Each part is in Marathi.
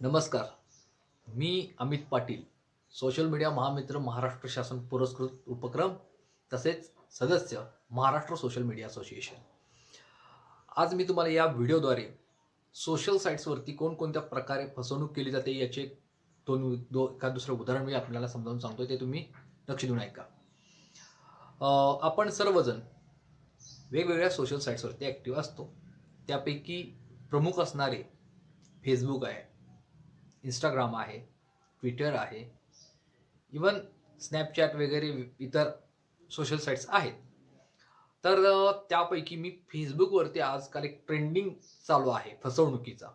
नमस्कार. मी अमित पाटील सोशल मीडिया महामित्र महाराष्ट्र शासन पुरस्कृत उपक्रम तसेच सदस्य महाराष्ट्र सोशल मीडिया असोसिएशन. आज मी तुम्हाला या व्हिडिओद्वारे सोशल साईट्सवरती कोणकोणत्या प्रकारे फसवणूक केली जाते याचे दोन दो एखाद दुसरं उदाहरण मी आपल्याला समजावून सांगतो ते तुम्ही लक्ष देऊन ऐका. आपण सर्वजण वेगवेगळ्या सोशल साईट्सवरती ॲक्टिव्ह असतो. त्यापैकी प्रमुख असणारे फेसबुक आहे इंस्टाग्राम आहे ट्विटर आहे इवन स्नॅपचॅट वगैरे इतर सोशल साईट्स आहेत. तर त्यापैकी मी फेसबुकवरती आजकाल एक ट्रेंडिंग चालू आहे फसवणुकीचा.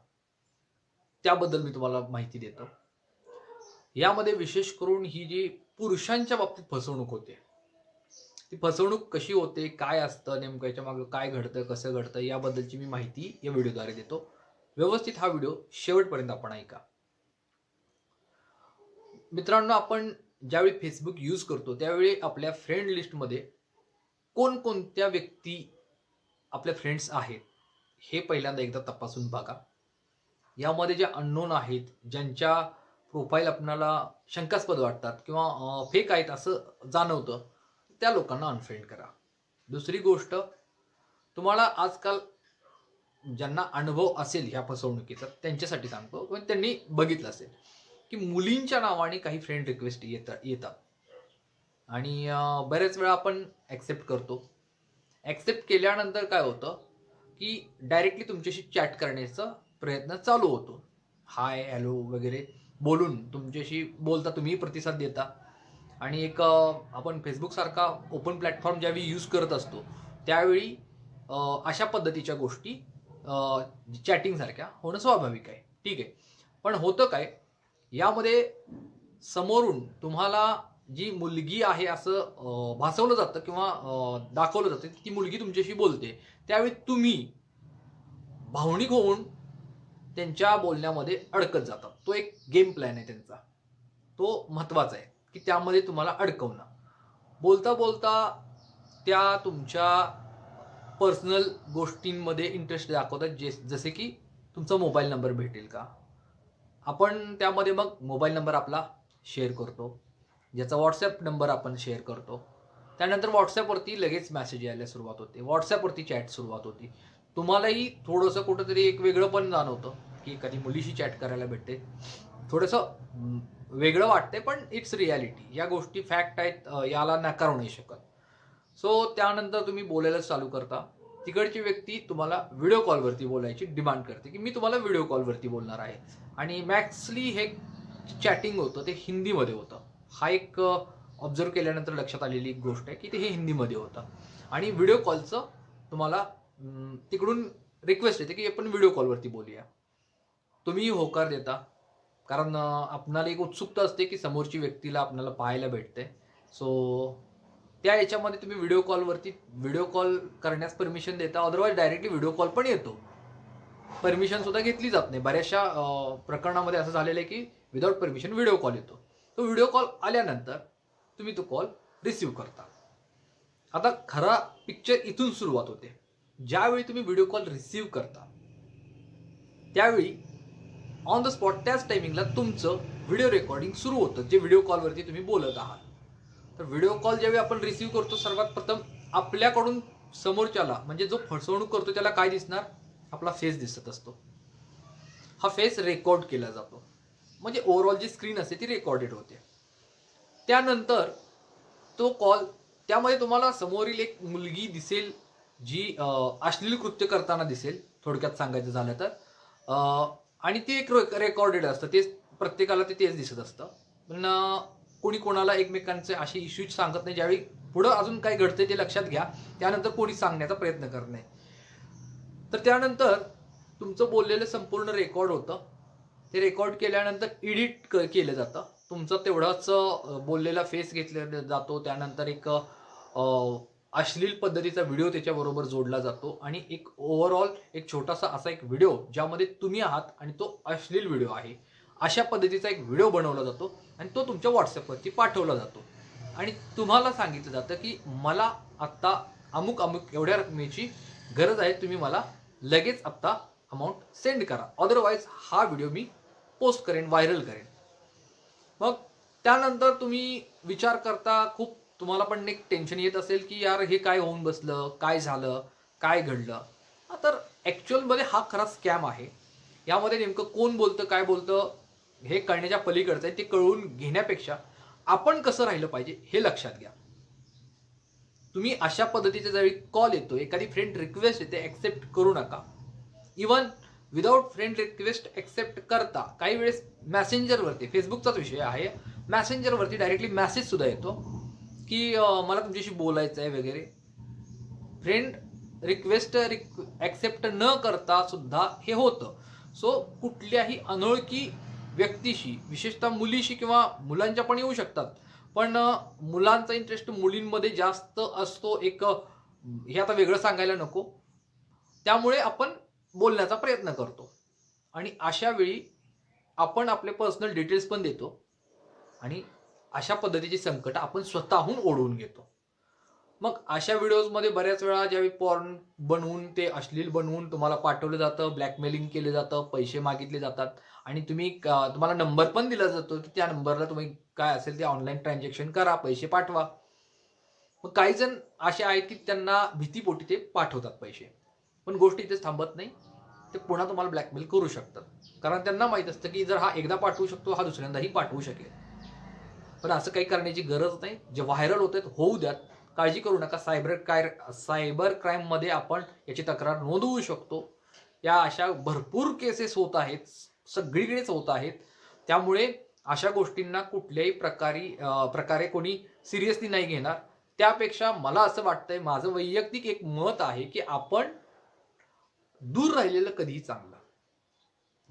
त्याबद्दल मी तुम्हाला माहिती देतो. यामध्ये विशेष करून ही जी पुरुषांच्या बाबतीत फसवणूक होते ती फसवणूक कशी होते काय असतं नेमकं याच्या मागं काय घडतं कसं घडतं याबद्दलची मी माहिती या व्हिडिओद्वारे देतो. व्यवस्थित हा व्हिडिओ शेवटपर्यंत आपण ऐका. मित्रांनो आपण ज्यावेळी फेसबुक यूज करतो त्यावेळी आपल्या फ्रेंड लिस्टमध्ये कोणकोणत्या व्यक्ती आपल्या फ्रेंड्स आहेत हे पहिल्यांदा एकदा तपासून बघा. यामध्ये जे अननोन आहेत ज्यांच्या प्रोफाईल आपणाला शंकास्पद वाटतात किंवा फेक आहेत असं जाणवतं त्या लोकांना अनफ्रेंड करा. दुसरी गोष्ट तुम्हाला आजकाल ज्यांना अनुभव असेल ह्या फसवणुकीचा त्यांच्यासाठी सांगतो पण त्यांनी बघितलं असेल. की मुलींच्या नावाने काही फ्रेंड रिक्वेस्ट येतात येतात. आणि बऱ्याच वेळा आपण ॲक्सेप्ट करतो. ॲक्सेप्ट केल्यानंतर काय होतं की डायरेक्टली तुमच्याशी चॅट करण्याचा प्रयत्न चालू होतो. हाय हॅलो वगैरे बोलून तुमच्याशी बोलता तुम्ही प्रतिसाद देता. आणि एक आपण फेसबुकसारखा ओपन प्लॅटफॉर्म ज्यावेळी यूज करत असतो त्यावेळी अशा पद्धतीच्या गोष्टी चॅटिंगसारख्या होणं स्वाभाविक आहे. ठीक आहे. पण होतं काय यामध्ये समोरून तुम्हाला जी मुलगी आहे असं भासवलं जातं किंवा दाखवलं जातं ती मुलगी तुमच्याशी बोलते. त्यावेळी तुम्ही भावनिक होऊन त्यांच्या बोलण्यामध्ये अडकत जातात तो एक गेम प्लॅन आहे त्यांचा. तो महत्त्वाचा आहे की त्यामध्ये तुम्हाला अडकवणं. बोलता बोलता त्या तुमच्या पर्सनल गोष्टींमध्ये इंटरेस्ट दाखवतात जे जसे की तुमचा मोबाईल नंबर भेटेल का? आपण त्यामध्ये मग मोबाईल नंबर आपला शेअर करतो. ज्याचा व्हॉट्सॲप नंबर आपण शेअर करतो. त्यानंतर व्हॉट्सॲपवरती लगेच मेसेज यायला सुरुवात होते. व्हॉट्सॲपवरती चॅट सुरुवात होती. तुम्हालाही थोडंसं कुठंतरी एक वेगळं पण जाणवतं की एखादी मुलीशी चॅट करायला भेटते. थोडंसं वेगळं वाटते पण इट्स रियालिटी या गोष्टी फॅक्ट आहेत याला नाकारू नाही शकत. सो त्यानंतर तुम्ही बोलायला चालू करता. तिकडची व्यक्ती तुम्हाला व्हिडिओ कॉलवरती बोलायची डिमांड करते की मी तुम्हाला व्हिडिओ कॉलवरती बोलणार आहे. आणि मॅक्सली हे चॅटिंग होतं ते हिंदीमध्ये होतं. हा एक ऑब्झर्व केल्यानंतर लक्षात आलेली एक गोष्ट आहे की ते हे हिंदीमध्ये होतं. आणि व्हिडिओ कॉलचं तुम्हाला तिकडून रिक्वेस्ट येते की आपण व्हिडिओ कॉलवरती बोलूया. तुम्ही होकार देता. कारण आपणाला एक उत्सुकता असते की समोरची व्यक्तीला आपल्याला पाहायला भेटते. सो त्या याच्यामध्ये तुम्ही व्हिडिओ कॉलवरती व्हिडिओ कॉल करण्यास परमिशन देता अदरवाईज डायरेक्टली व्हिडिओ कॉल पण येतो. परमिशन सुद्धा घेतली जात नाही. बऱ्याचशा प्रकरणामध्ये असं झालेलं आहे की विदाऊट परमिशन व्हिडिओ कॉल येतो. तो व्हिडिओ कॉल आल्यानंतर तुम्ही तो कॉल रिसिव्ह करता. आता खरा पिक्चर इथून सुरुवात होते. ज्यावेळी तुम्ही व्हिडिओ कॉल रिसिव्ह करता त्यावेळी ऑन द स्पॉट त्याच टायमिंगला तुमचं व्हिडिओ रेकॉर्डिंग सुरू होतं जे व्हिडिओ कॉलवरती तुम्ही बोलत आहात. तर व्हिडिओ कॉल ज्यावेळी आपण रिसिव्ह करतो सर्वात प्रथम आपल्याकडून समोरच्याला म्हणजे जो फसवणूक करतो त्याला काय दिसणार? आपला फेस दिसत असतो. हा फेस रेकॉर्ड केला जातो. म्हणजे ओव्हरऑल जी स्क्रीन असते ती रेकॉर्डेड होते. त्यानंतर तो कॉल त्यामध्ये तुम्हाला समोरील एक मुलगी दिसेल जी अश्लील कृत्य करताना दिसेल थोडक्यात सांगायचं झालं तर. आणि ते एक रेकॉर्डेड असतं. तेच प्रत्येकाला ते तेच दिसत असतं. पण कोणी कोणाला एकमेकांचे असे इश्यूज सांगत नाही. ज्यावेळी पुढं अजून काय घडते ते लक्षात घ्या. त्यानंतर कोणी सांगण्याचा प्रयत्न करत नाही तर त्यानंतर तुमचं बोललेलं संपूर्ण रेकॉर्ड होतं. ते रेकॉर्ड केल्यानंतर एडिट क केलं जातं. तुमचं तेवढाच बोललेला फेस घेतला जातो. त्यानंतर एक अश्लील पद्धतीचा व्हिडिओ त्याच्याबरोबर जोडला जातो. आणि एक ओव्हरऑल एक छोटासा असा एक व्हिडिओ ज्यामध्ये तुम्ही आहात आणि तो अश्लील व्हिडिओ आहे. अशा पद्धतीचा एक व्हिडिओ बनवला जातो आणि तो तुमच्या व्हॉट्सअपवरती पाठवला जातो. आणि तुम्हाला सांगितलं जातं की मला आत्ता अमुक अमुक एवढ्या रकमेची गरज आहे तुम्ही मला लगेच आत्ता अमाऊंट सेंड करा. अदरवाईज हा व्हिडिओ मी पोस्ट करेन व्हायरल करेन. मग त्यानंतर तुम्ही विचार करता खूप तुम्हाला पण एक टेन्शन येत असेल की यार हे काय होऊन बसलं काय झालं काय घडलं. तर ॲक्च्युअलमध्ये हा खरा स्कॅम आहे. यामध्ये नेमकं कोण बोलतं काय बोलतं हे कळण्याच्या पलीकडचं आहे ते कळवून घेण्यापेक्षा आपण कसं राहिलं पाहिजे हे लक्षात घ्या. तुम्ही अशा पद्धतीचा ज्यावेळी कॉल येतो एखादी फ्रेंड रिक्वेस्ट येते ॲक्सेप्ट करू नका. Even without friend request accept करता काही वेळेस मॅसेंजरवरती फेसबुकचाच विषय आहे मॅसेंजरवरती डायरेक्टली मेसेज सुद्धा येतो की मला तुमच्याशी बोलायचं आहे वगैरे फ्रेंड रिक्वेस्ट ॲक्सेप्ट न करता सुद्धा हे होतं. सो कुठल्याही अनोळखी व्यक्तीशी विशेषतः मुलीशी किंवा मुलांच्या पण येऊ शकतात. पण मुलांचा इंटरेस्ट मुलींमध्ये जास्त असतो एक हे आता वेगळं सांगायला नको. त्यामुळे आपण बोलण्याचा प्रयत्न करतो. आणि अशा वेळी आपण आपले पर्सनल डिटेल्स पण देतो. आणि अशा पद्धतीची संकट आपण स्वतःहून ओढवून घेतो. मग अशा व्हिडिओजमध्ये बऱ्याच वेळा ज्यावेळी पॉर्न बनवून ते अश्लील बनवून तुम्हाला पाठवलं जातं ब्लॅकमेलिंग केलं जातं पैसे मागितले जातात. आणि तुम्ही तुम्हाला नंबर पण दिला जातो की त्या नंबरला तुम्ही काय असेल ते ऑनलाईन ट्रान्झॅक्शन करा पैसे पाठवा. मग काही जण असे आहेत की त्यांना भीतीपोटी ते पाठवतात पैसे. पण गोष्ट इथेच थांबत नाही. ते पुन्हा तुम्हाला ब्लॅकमेल करू शकतात. कारण त्यांना माहीत असतं की जर हा एकदा पाठवू शकतो हा दुसऱ्यांदाही पाठवू शकेल. पण असं काही करण्याची गरज नाही. जे व्हायरल होत आहेत होऊ द्यात. काळजी करू नका. सायबर काय सायबर क्राईममध्ये आपण याची तक्रार नोंदवू शकतो. या अशा भरपूर केसेस होत आहेत. सगळीकडेच होत आहेत. त्यामुळे अशा गोष्टींना कुठल्याही प्रकारे प्रकारे कोणी सिरियसली नाही घेणार. त्यापेक्षा मला असं वाटतंय माझं वैयक्तिक एक मत आहे की आपण दूर राहिलेलं कधीही चांगलं.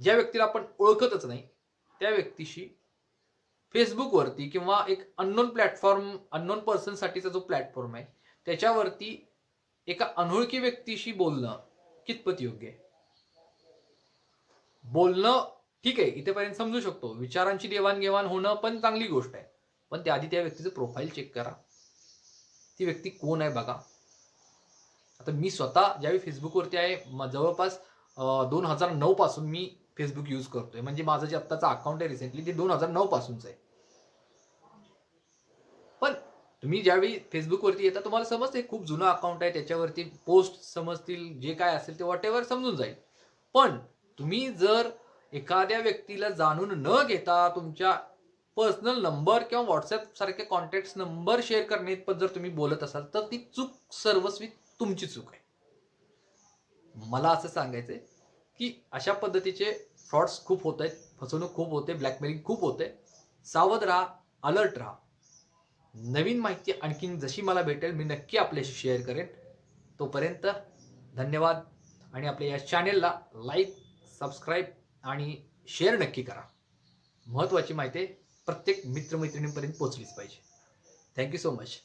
ज्या व्यक्तीला आपण ओळखतच नाही त्या व्यक्तीशी फेसबुकवरती किंवा एक अननोन प्लॅटफॉर्म अननोन पर्सनसाठीचा जो प्लॅटफॉर्म आहे त्याच्यावरती एका अनोळखी व्यक्तीशी बोलणं कितपत योग्य आहे? बोलणं ठीक आहे इथेपर्यंत समजू शकतो. विचारांची देवाणघेवाण होणं पण चांगली गोष्ट आहे. पण त्याआधी त्या व्यक्तीचं प्रोफाईल चेक करा. ती व्यक्ती कोण आहे बघा. आता मी स्वतः ज्यावेळी फेसबुकवरती आहे जवळपास दोन हजार नऊ पासून मी फेसबुक यूज करतोय. म्हणजे माझं जे आत्ताचं अकाउंट आहे रिसेंटली ते दोन हजार नऊ पासूनच आहे. पण तुम्ही ज्यावेळी फेसबुकवरती येता तुम्हाला समजते खूप जुनं अकाउंट आहे त्याच्यावरती पोस्ट समजतील जे काय असेल ते वॉट एव्हर समजून जाईल. पण तुम्ही जर एखाद्या व्यक्तीला जाणून न घेता तुमच्या पर्सनल नंबर किंवा व्हॉट्सअप सारखे कॉन्टॅक्ट नंबर शेअर करणे पण जर तुम्ही बोलत असाल तर ती चूक सर्वस्वी तुमची चूक आहे. मला असं सांगायचंय की अशा पद्धतीचे फ्रॉड्स खूप होत आहेत फसवणूक खूप होते ब्लॅकमेलिंग खूप होते. सावध राहा अलर्ट राहा. नवीन माहिती आणखीन जशी मला भेटेल मी नक्की आपल्याशी शेअर करेन. तोपर्यंत धन्यवाद आणि आपल्या या चॅनेलला लाईक सबस्क्राईब आणि शेअर नक्की करा. महत्त्वाची माहिती प्रत्येक मित्रमैत्रिणींपर्यंत पोचलीच पाहिजे. Thank you so much